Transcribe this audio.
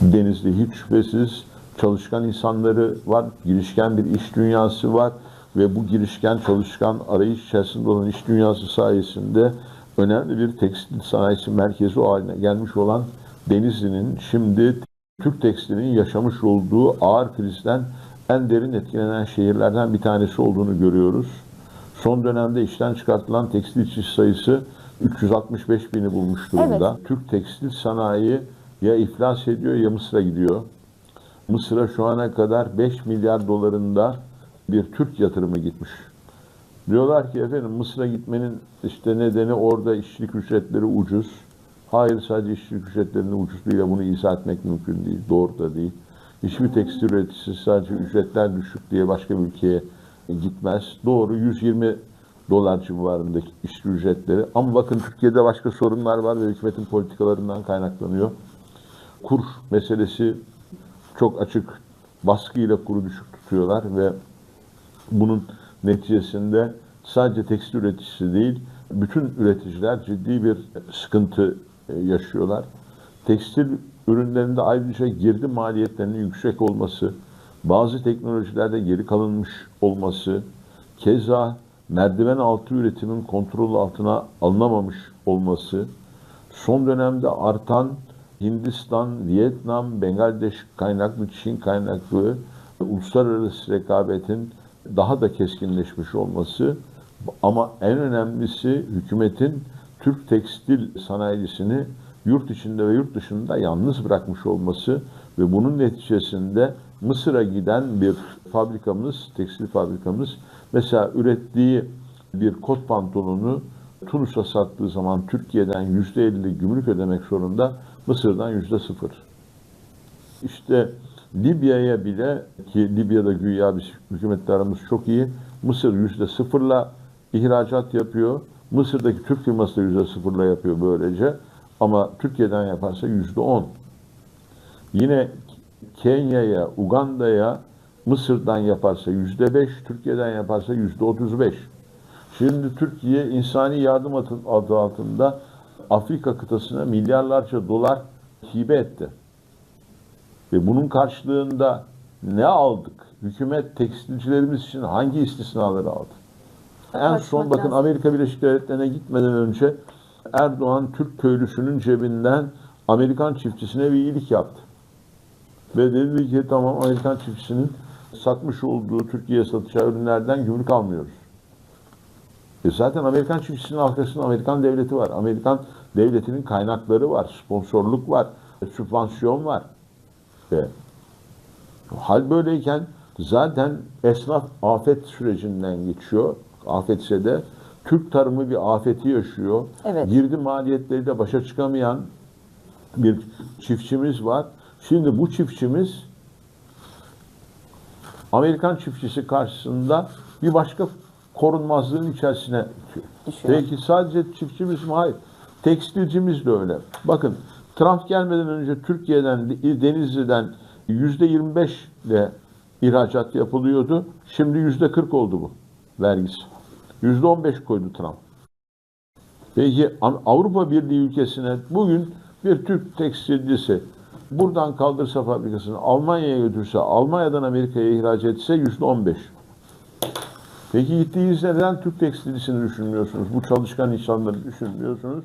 Denizli hiç şüphesiz çalışkan insanları var, girişken bir iş dünyası var ve bu girişken çalışkan arayış içerisinde olan iş dünyası sayesinde önemli bir tekstil sanayisi merkezi haline gelmiş olan Denizli'nin şimdi Türk tekstilinin yaşamış olduğu ağır krizden en derin etkilenen şehirlerden bir tanesi olduğunu görüyoruz. Son dönemde işten çıkartılan tekstil işçi sayısı 365 bini bulmuş durumda. Türk tekstil sanayi ya iflas ediyor ya Mısır'a gidiyor. Mısır'a şu ana kadar 5 milyar dolarında bir Türk yatırımı gitmiş. Diyorlar ki efendim Mısır'a gitmenin işte nedeni orada işçilik ücretleri ucuz. Hayır sadece işçilik ücretlerinin ucuzluğuyla bunu izah etmek mümkün değil. Doğru da değil. Hiçbir tekstil üreticisi sadece ücretler düşük diye başka bir ülkeye gitmez. Doğru 120 dolar civarındaki işçi ücretleri. Ama bakın Türkiye'de başka sorunlar var ve hükümetin politikalarından kaynaklanıyor. Kur meselesi çok açık. Baskıyla kuru düşük tutuyorlar ve bunun neticesinde sadece tekstil üreticisi değil, bütün üreticiler ciddi bir sıkıntı e, yaşıyorlar. Tekstil ürünlerinde ayrıca girdi maliyetlerinin yüksek olması, bazı teknolojilerde geri kalınmış olması, keza merdiven altı üretimin kontrol altına alınamamış olması, son dönemde artan Hindistan, Vietnam, Bangladeş kaynaklı, Çin kaynaklı uluslararası rekabetin daha da keskinleşmiş olması ama en önemlisi hükümetin Türk tekstil sanayicisini yurt içinde ve yurt dışında yalnız bırakmış olması ve bunun neticesinde Mısır'a giden bir fabrikamız, tekstil fabrikamız mesela ürettiği bir kot pantolonu Tunus'a sattığı zaman Türkiye'den yüzde elli gümrük ödemek zorunda, Mısır'dan yüzde sıfır. İşte Libya'ya bile ki Libya'da güya biz hükümetle aramız çok iyi. Mısır yüzde sıfırla ihracat yapıyor. Mısır'daki Türk firması da yüzde sıfırla yapıyor böylece. Ama Türkiye'den yaparsa yüzde on. Yine Kenya'ya, Uganda'ya Mısır'dan yaparsa yüzde beş, Türkiye'den yaparsa yüzde otuz beş. Şimdi Türkiye insani yardım adı altında Afrika kıtasına milyarlarca dolar hibe etti. Ve bunun karşılığında ne aldık? Hükümet tekstilcilerimiz için hangi istisnaları aldı? En son bakın Amerika Birleşik Devletleri'ne gitmeden önce Erdoğan Türk köylüsünün cebinden Amerikan çiftçisine bir iyilik yaptı. Ve dedi ki tamam Amerikan çiftçisinin satmış olduğu Türkiye'ye satacağı ürünlerden gümrük almıyoruz. E zaten Amerikan çiftçisinin arkasında Amerikan devleti var. Amerikan devletinin kaynakları var, sponsorluk var, sübvansiyon var. Ve hal böyleyken zaten esnaf afet sürecinden geçiyor. Afetse de Türk tarımı bir afeti yaşıyor. Evet. Girdi maliyetleriyle başa çıkamayan bir çiftçimiz var. Şimdi bu çiftçimiz Amerikan çiftçisi karşısında bir başka korunmazlığın içerisine düşüyor. Peki sadece çiftçimiz mi? Hayır. Tekstilcimiz de öyle. Bakın Trump gelmeden önce Türkiye'den, Denizli'den yüzde 25 ile ihracat yapılıyordu. Şimdi yüzde 40 oldu bu vergisi. Yüzde 15 koydu Trump. Peki Avrupa Birliği ülkesine bugün bir Türk tekstilcisi buradan kaldırsa fabrikasını Almanya'ya götürse, Almanya'dan Amerika'ya ihraç etse yüzde 15. Peki gittiğinizde neden Türk tekstilcisini düşünmüyorsunuz? Bu çalışkan insanları düşünmüyorsunuz.